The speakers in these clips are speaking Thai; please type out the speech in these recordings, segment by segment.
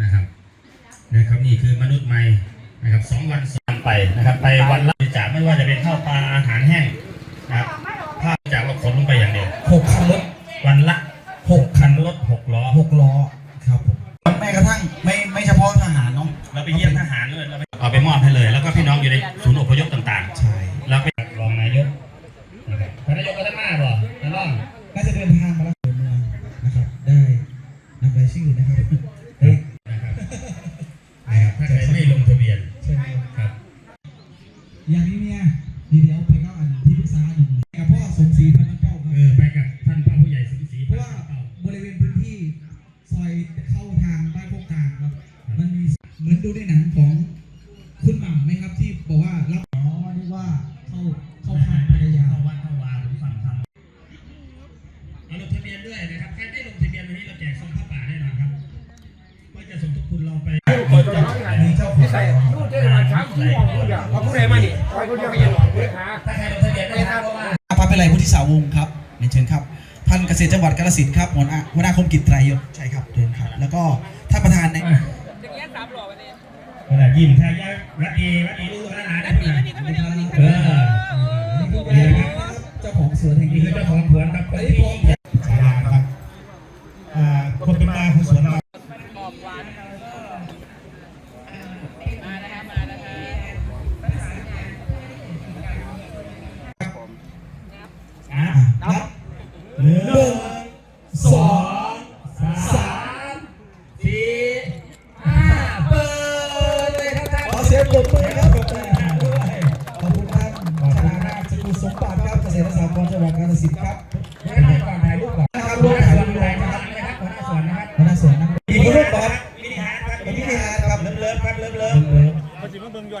นะครับนะครับนี่คือมนุษย์ใหม่นะครับสองวันสองไปนะครับ ไปวันละบริจาคไม่ว่าจะเป็นข้าวปลาอาหารแห้งนะครับถ้าบริจาคเราขนลงไปอย่างเดียวหกคันรถวันละหกคันรถหกล้อหกล้อครับผมแม้กระทั่งไม่ไม่เฉพาะทหารเนาะเราไปเยี่ยมทหารเลยเราไปเอาไปมอบให้เลย แล้วก็พี่น้องอยู่ในศูนย์อพยพต่างใช่ มีเหมือนดูในหนังของคุณหม่ำไหมครับที่บอกว่ารับอ๋อเรียกว่าเข้าเข้าทางภรรยาเข้าวัดเข้าวาผมฟังธรรมเอาลงทะเบียนด้วยนะครับใครไม่ลงทะเบียนวันนี้เราแจกซองผ้าป่าแน่นอนครับก็จะสมทบทุนเราไปมีเจ้าของใส่นู่นเจ๊มาช้างที่มองพูดอย่างเขาพูดอะไรมานี่คอยคนเดียวก็ยังหลอกเลยค่ะถ้าใครลงทะเบียนไม่ได้เพราะว่าพาไปไลพุทธิสาวงศ์ครับเรียนเชิญครับท่านเกษตรจังหวัดกาฬสินธุ์ครับหัวหน้าหัวหน้าคมกิจไตรยศใช่ครับเชิญครับ แล้วก็ท่านประธานใน เวลายิ้มทายารัดเอรัดเอรู้ว่าหนะได้ที่ไหนเออนี่นะครับเจ้าของสวนแห่งนี่นี้คือเจ้าของสวนครับคนที่ ผ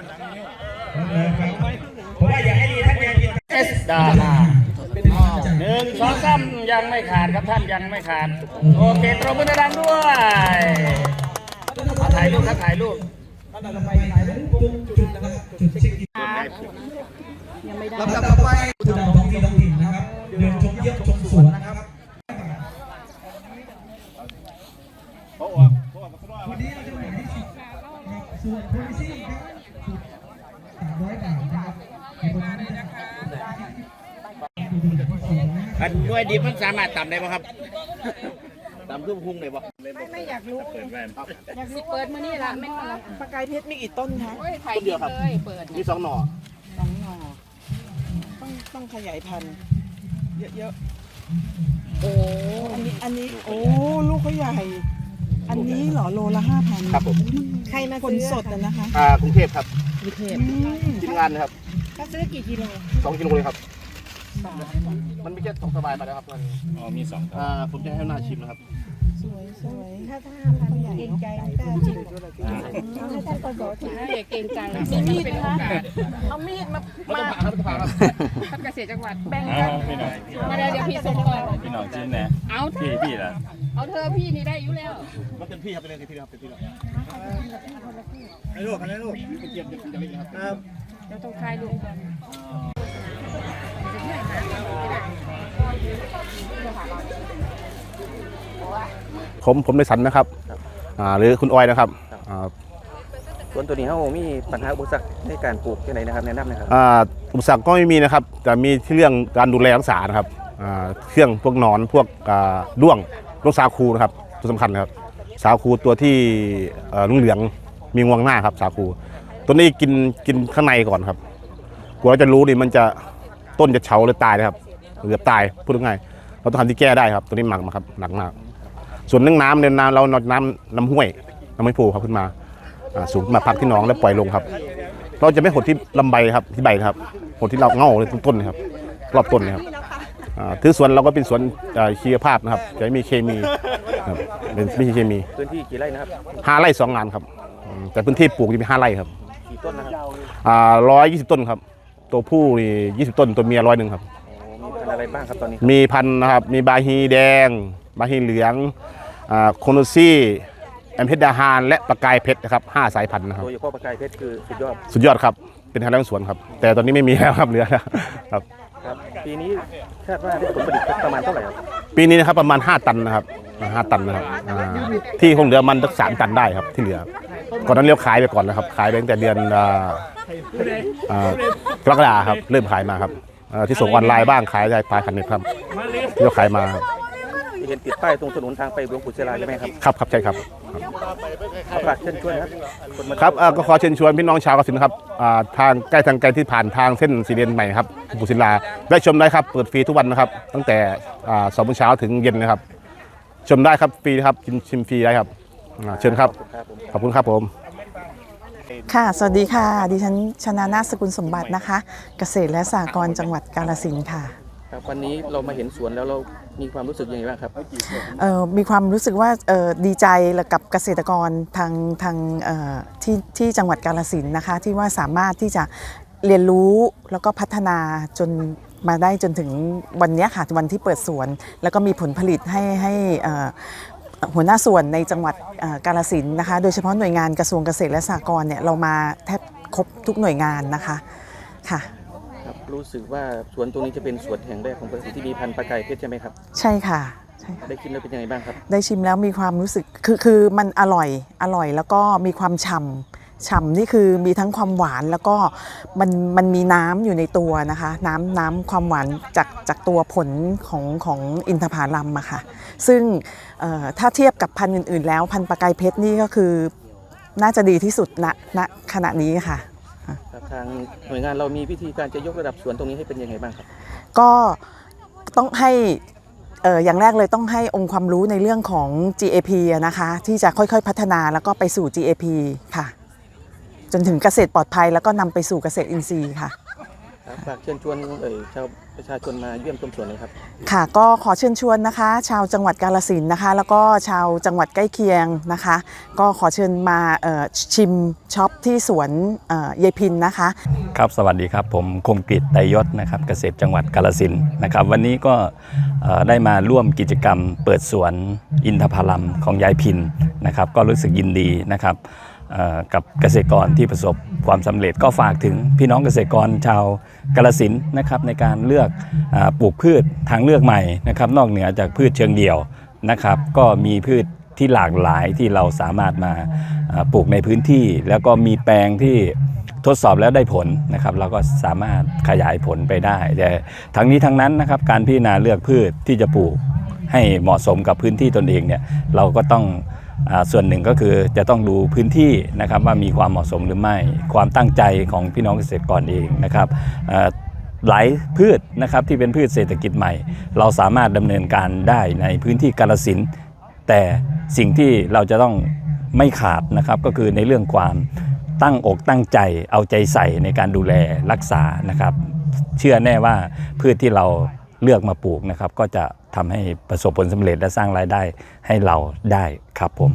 มว่าอยากให้ดีท่านยังกินเอสดาเป็นกำลังใจหนึ่งสองสามยังไม่ขาดครับท่านยังไม่ขาด โอเคตรงมือดังด้วยเอาถ่ายรูปครับถ่ายรูปลำดับต่อไปถ่ายรูปตรงจุดนะครับจุดเช็คอินลำดับต่อไปจุดดาวท้องที่ท้องถิ่นนะครับ เดินชมเยี่ยมชมสวนนะครับวันนี้เราจะแบ่งให้สิบครับส่วนโพลิซี่ครับสามร้อยบาทนะครับในตรงนั้นนะครับ อันด้วยดิบมันสามารถต่ำได้ป่ะครับต่ำขึ้นพุ่งได้ป่ะไม่ไม่อยากรู้อยากรู้เปิดมานี่ละแม่งมาปากกายเพชรมีกี่ต้นคะโอ้ยถ่ายคลิปเลยเปิดมีสองหน่อสองหน่อต้องต้องขยายพันธุ์เยอะๆโอ้อันนี้อันนี้โอ้ลูกเขาใหญ่ อันนี้เหรอโลละห้าพันครับผมใครมาคนสดอะนะคะอ่ากรุงเทพครับกรุงเทพทีมงานนะครับถ้าซื้อกี่กิโลสองกิโลเลยครับ มันไม่ใช่ตกสบายมาแล้วครับมันอ๋อมีสองอ่าผมจะให้หน้าชิมนะครับสวยสวยถ้าถ้าพันใหญ่เกรงใจกล้าจริงเอาให้ท่านประสบนะอย่าเกรงใจมีมีดเป็นโอกาสเอามีดมาไม่ต้องผ่าครับไม่ต้องผ่าครับท่านเกษตรจังหวัดแบ่งกันมาเดี๋ยวเดี๋ยวพี่ส่งก่อนพี่น้องจิ้นนะเอาเธพี่อพี่ละเอาเธอพี่นี่ได้อยู่แล้วมันเป็นพี่ครับเป็นเรื่องที่พี่ครับเป็นพี่ครับให้ลูกให้ลูกเป็นเกียรติเป็นจะเล็กครับเดี๋ยวต้องถ่ายรูปก่อน ผมผมในสันนะครับอ่าหรือคุณออยนะครับอ่าสวนตัวนี้เขามีปัญหาอุปสรรคในการปลูกยังไงนะครับแนะนำหนะครับอ่าอุปสรรคก็ไม่มีนะครับ แต่มีที่เรื่องการดูแลรักษานะครับอ่าเครื่องพวกหนอนพวกอ่าด้วงด้วงสาคูนะครับตัวสำคัญนะครับ สาคูตัวที่เอ่อเหลืองๆมีงวงหน้าครับ สาคู ตัวนี้กินกินข้างในก่อนครับกลัวเราจะรู้นี่มันจะต้นจะเฉาหรือตายนะครับเกือบตายพูดง่ายๆเราต้องทำที่แก้ได้ครับ ตัวนี้หนักมาครับหนักมาก ส่วนเรื่องน้ำเนี่ยน้ำเราน้ำน้ำห้วยน้ำไม่ผูครับขึ้นมาอ่าสูงขึ้นมาพักที่หนองแล้วปล่อยลงครับ เราจะไม่หดที่ลำใบครับที่ใบนะครับหดที่เราเง่าเลยต้นๆนะครับ รอบต้นนะครับอ่าถือสวนเราก็เป็นสวนอ่าชีวภาพนะครับจะไม่มีเคมีครับเป็นไม่ใช่เคมีพื้นที่กี่ไร่นะครับห้าไร่สองงานครับอืมแต่พื้นที่ปลูกจะมีห้าไร่ครับกี่ต้นนะครับอ่าร้อยยี่สิบต้นครับ ตัวผู้นี่ยี่สิบต้นตัวเมียร้อยหนึ่งครับอ๋อมีพันธุ์อะไรบ้างครับตอนนี้มีพันธุ์นะครับมีบาฮีแดง บาฮีเหลืองอ่าโคโนซี่แอมเพชรดาฮานและประกายเพชรนะครับห้าสายพันธุ์นะครับโดยเฉพาะประกายเพชรคือสุดยอดสุดยอดครับเป็นทางด้านสวนครับ แต่ตอนนี้ไม่มีแล้วครับเหลือแล้วครับครับปีนี้คาดว่าได้ผลผลิตสักประมาณเท่าไหร่ครับปีนี้นะครับประมาณ 5 ตันนะครับอ่าห้าตันนะครับอ่าที่คงเหลือมันสักสามตันได้ครับที่เหลือก่อนนั้นเรียกขายไปก่อนนะครับขายไปตั้งแต่เดือนอ่าอ่ากรกฎาครับเริ่มขายมาครับอ่าที่ส่งออนไลน์บ้างขายได้ปลายคันเน็ตครับที่เราขายมาครับที่ เห็นติดป้ายตรงถนนทางไปหลวงปู่ศิลาใช่ไหมครับครับครับใช่ครับเอาฝากเชิญชวนนะครับคนมาครับอ่าก็ขอเชิญชวนพี่น้องชาวกสินครับอ่าทางใกล้ทางไกลที่ผ่านทางเส้นสีเลนใหม่ครับบุศิลาได้ชมได้ครับเปิดฟรีทุกวันนะครับ ตั้งแต่อ่าสองโมงเช้าถึงเย็นนะครับ ชมได้ครับฟรีนะครับกินชิมฟรีได้ครับอ่าเชิญครับครับผมขอบคุณครับผม ค่ะ สวัสดีค่ะ ดิฉันชนานาถสกุลสมบัตินะคะ เกษตรและสหกรณ์จังหวัดกาฬสินธุ์ค่ะ ครับวันนี้เรามาเห็นสวนแล้วเรามีความรู้สึกยังไงบ้างครับ เอ่อมีความรู้สึกว่าเอ่อดีใจกับเกษตรกรทางทางเอ่อที่ที่จังหวัดกาฬสินธุ์นะคะ ที่ว่าสามารถที่จะเรียนรู้แล้วก็พัฒนาจนมาได้จนถึงวันเนี้ยค่ะวันที่เปิดสวน แล้วก็มีผลผลิตให้ให้เอ่อหัวหน้าส่วนในจังหวัดเอ่อกาฬสินธุ์นะคะ โดยเฉพาะหน่วยงานกระทรวงเกษตรและสหกรณ์เนี่ยเรามาแทบครบทุกหน่วยงานนะคะค่ะ รับรู้สึกว่าสวนตรงนี้จะเป็นสวนแห่งแรกของประเทศที่มีพันธุ์ปลาไก่เพชรใช่ไหมครับ ใช่ค่ะใช่ค่ะ ได้กินแล้วเป็นยังไงบ้างครับ ได้ชิมแล้วมีความรู้สึกคือคือมันอร่อยอร่อยแล้วก็มีความฉ่ำฉ่ำนี่คือมีทั้งความหวานแล้วก็มันมันมีน้ำอยู่ในตัวนะคะ น้ำน้ำความหวานจากจากตัวผลของของอินทผลัมอะค่ะ ซึ่งเอ่อถ้าเทียบกับพันธุ์อื่นๆ แล้วพันธุ์ปลากายเพชรนี่ก็คือ น่าจะดีที่สุดณณขณะนี้ค่ะ ครับทางหน่วยงานเรามีวิธีการจะยกระดับสวนตรงนี้ให้เป็นยังไงบ้างครับ ก็ต้องให้เอ่ออย่างแรกเลยต้องให้องค์ความรู้ในเรื่องของ GAP อะนะคะ ที่จะค่อยๆพัฒนาแล้วก็ไปสู่ GAP ค่ะ จนถึงเกษตรปลอดภัยแล้วก็นำไปสู่เกษตรอินทรีย์ค่ะ ครับฝากเชิญชวนเอ่ยชาวประชาชนมาเยี่ยมชมสวนเลยครับ ค่ะก็ขอเชิญชวนนะคะ ชาวจังหวัดกาลสินธุ์นะคะ แล้วก็ชาวจังหวัดใกล้เคียงนะคะ ก็ขอเชิญมาเอ่อชิมช็อปที่สวนเอ่อยายพินนะคะ ครับสวัสดีครับ ผมคมกริตไตรยศนะครับเกษตรจังหวัดกาลสินธุ์นะครับ วันนี้ก็เอ่อได้มาร่วมกิจกรรม เปิดสวนอินทผลัมของยายพินนะครับ ก็รู้สึกยินดีนะครับเอ่อ กับเกษตรกรที่ประสบความสำเร็จก็ฝากถึงพี่น้องเกษตรกรชาวกาลสินนะครับในการเลือกอปลูกพืชทางเลือกใหม่นะครับนอกเหนือจากพืชเชิงเดี่ยวนะครับก็มีพืชที่หลากหลายที่เราสามารถมาปลูกในพื้นที่ แล้วก็มีแปลงที่ทดสอบแล้วได้ผลนะครับ เราก็สามารถขยายผลไปได้ แต่ทั้งนี้ทั้งนั้นนะครับการพิจารณาเลือกพืชที่จะปลูกให้เหมาะสมกับพื้นที่ตนเองเนี่ยเราก็ต้อง ส่วนหนึ่งก็คือจะต้องดูพื้นที่นะครับว่ามีความเหมาะสมหรือไม่ ความตั้งใจของพี่น้องเกษตรกรเองนะครับหลายพืชนะครับที่เป็นพืชเศรษฐกิจใหม่ เราสามารถดำเนินการได้ในพื้นที่กาลสินแต่สิ่งที่เราจะต้องไม่ขาดนะครับก็คือในเรื่องความตั้งอกตั้งใจเอาใจใส่ในการดูแลรักษานะครับ เชื่อแน่ว่าพืชที่เรา เลือกมาปลูกนะครับ ก็จะทำให้ประสบผลสำเร็จและสร้างรายได้ให้เราได้ครับผม